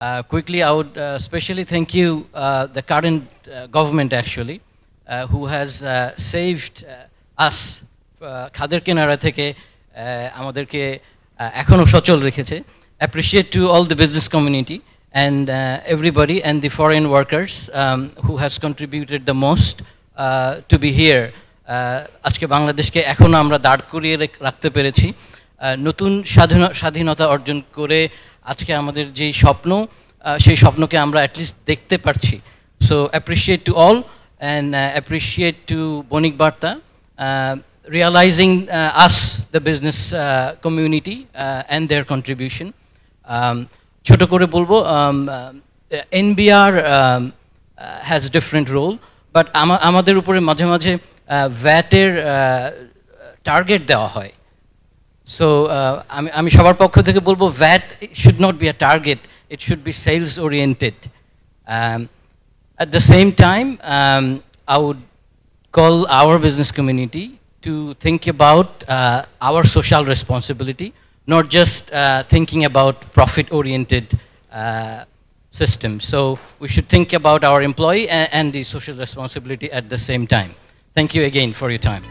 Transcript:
Uh, quickly, I would uh, especially thank you, uh, the current uh, government actually, uh, who has uh, saved uh, us uh, খাদের কেনারা থেকে uh, আমাদেরকে uh, এখনো সচল রেখেছে appreciate to all the business community and everybody and the foreign workers who has contributed the most two B here আজকে বাংলাদেশকে এখনও আমরা দাঁড় করিয়ে রেখ- রাখতে পেরেছি আহ, নতুন স্বাধীন স্বাধীনতা অর্জন করে আজকে আমাদের যেই স্বপ্ন সেই স্বপ্নকে আমরা অ্যাটলিস্ট দেখতে পারছি। So appreciate to all and appreciate to Bonik Barta realising us the business community and their contribution ছোট করে বলব NBR has different role but আমাদের উপরে মাঝে মাঝে ভ্যাটের টার্গেট দেওয়া হয়। সো আমি আমি সবার পক্ষ থেকে বলবো VAT should not be a target it should be sales oriented at the same time I would call our business community to think about uh, our social responsibility, not just uh, thinking about profit-oriented uh, system. So we should think about our employee and, and the social responsibility at the same time. Thank you again for your time.